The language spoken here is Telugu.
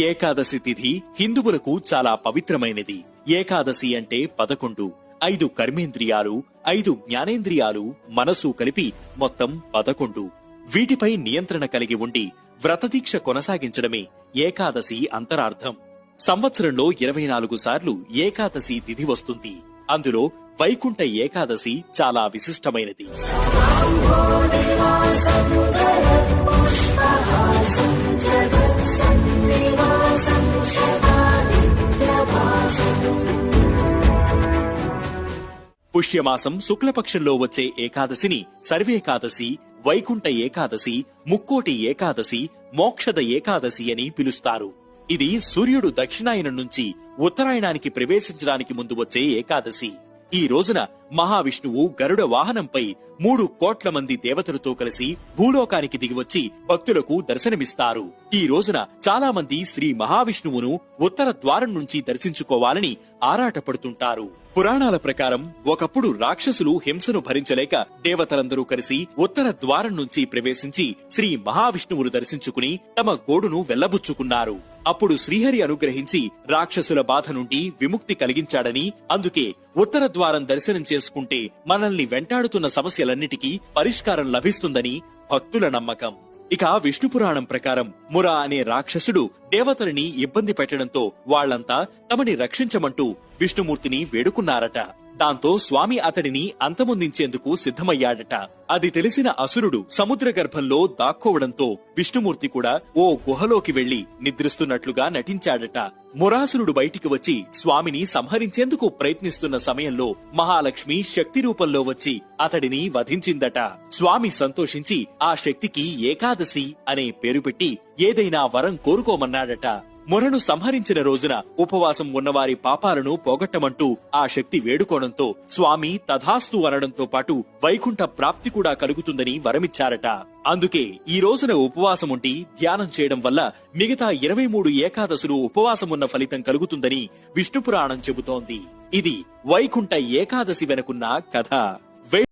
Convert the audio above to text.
ఏకాదశి తిథి హిందువులకు చాలా పవిత్రమైనది. ఏకాదశి అంటే పదకొండు ఐదు కర్మేంద్రియాలు ఐదు జ్ఞానేంద్రియాలు మనసు కలిపి మొత్తం పదకొండు. వీటిపై నియంత్రణ కలిగి ఉండి వ్రతదీక్ష కొనసాగించడమే ఏకాదశి అంతరార్థం. సంవత్సరంలో ఇరవై నాలుగు సార్లు ఏకాదశి తిథి వస్తుంది. అందులో వైకుంఠ ఏకాదశి చాలా విశిష్టమైనది. పుష్యమాసం శుక్లపక్షంలో వచ్చే ఏకాదశిని సర్వేకాదశి వైకుంఠ ఏకాదశి ముక్కోటి ఏకాదశి మోక్షద ఏకాదశి అని పిలుస్తారు. ఇది సూర్యుడు దక్షిణాయనం నుంచి ఉత్తరాయణానికి ప్రవేశించడానికి ముందు వచ్చే ఏకాదశి. ఈ రోజున మహావిష్ణువు గరుడ వాహనంపై మూడు కోట్ల మంది దేవతలతో కలిసి భూలోకానికి దిగివచ్చి భక్తులకు దర్శనమిస్తారు. ఈ రోజున చాలా మంది శ్రీ మహావిష్ణువును ఉత్తర ద్వారం నుంచి దర్శించుకోవాలని ఆరాటపడుతుంటారు. పురాణాల ప్రకారం ఒకప్పుడు రాక్షసులు హింసను భరించలేక దేవతలందరూ కలిసి ఉత్తర ద్వారం నుంచి ప్రవేశించి శ్రీ మహావిష్ణువును దర్శించుకుని తమ గోడును వెల్లబుచ్చుకున్నారు అప్పుడు శ్రీహరి అనుగ్రహించి రాక్షసుల బాధ నుండి విముక్తి కలిగించాడని అందుకే ఉత్తర ద్వారం దర్శనం చేసుకుంటే మనల్ని వెంటాడుతున్న సమస్యలన్నిటికీ పరిష్కారం లభిస్తుందని భక్తుల నమ్మకం. ఇక విష్ణు పురాణం ప్రకారం మురా అనే రాక్షసుడు దేవతలని ఇబ్బంది పెట్టడంతో వాళ్ళంతా తమని రక్షించమంటూ విష్ణుమూర్తిని వేడుకున్నారట. దాంతో స్వామి అతడిని అంతమొందించేందుకు సిద్ధమయ్యాడట. అది తెలిసిన అసురుడు సముద్ర గర్భంలో దాక్కోవడంతో విష్ణుమూర్తి కూడా ఓ గుహలోకి వెళ్ళి నిద్రిస్తున్నట్లుగా నటించాడట. మురాసురుడు బయటికి వచ్చి స్వామిని సంహరించేందుకు ప్రయత్నిస్తున్న సమయంలో మహాలక్ష్మి శక్తి రూపంలో వచ్చి అతడిని వధించిందట. స్వామి సంతోషించి ఆ శక్తికి ఏకాదశి అనే పేరు పెట్టి ఏదైనా వరం కోరుకోమన్నాడట. మొరను సంహరించిన రోజున ఉపవాసం ఉన్నవారి పాపాలను పోగొట్టమంటూ ఆ శక్తి వేడుకోవడంతో స్వామి తథాస్తు అనడంతో పాటు వైకుంఠ ప్రాప్తి కూడా కలుగుతుందని వరమిచ్చారట. అందుకే ఈ రోజున ఉపవాసం ఉండి ధ్యానం చేయడం వల్ల మిగతా ఇరవై మూడు ఏకాదశులు ఉపవాసమున్న ఫలితం కలుగుతుందని విష్ణుపురాణం చెబుతోంది. ఇది వైకుంఠ ఏకాదశి వెనుకున్న కథ.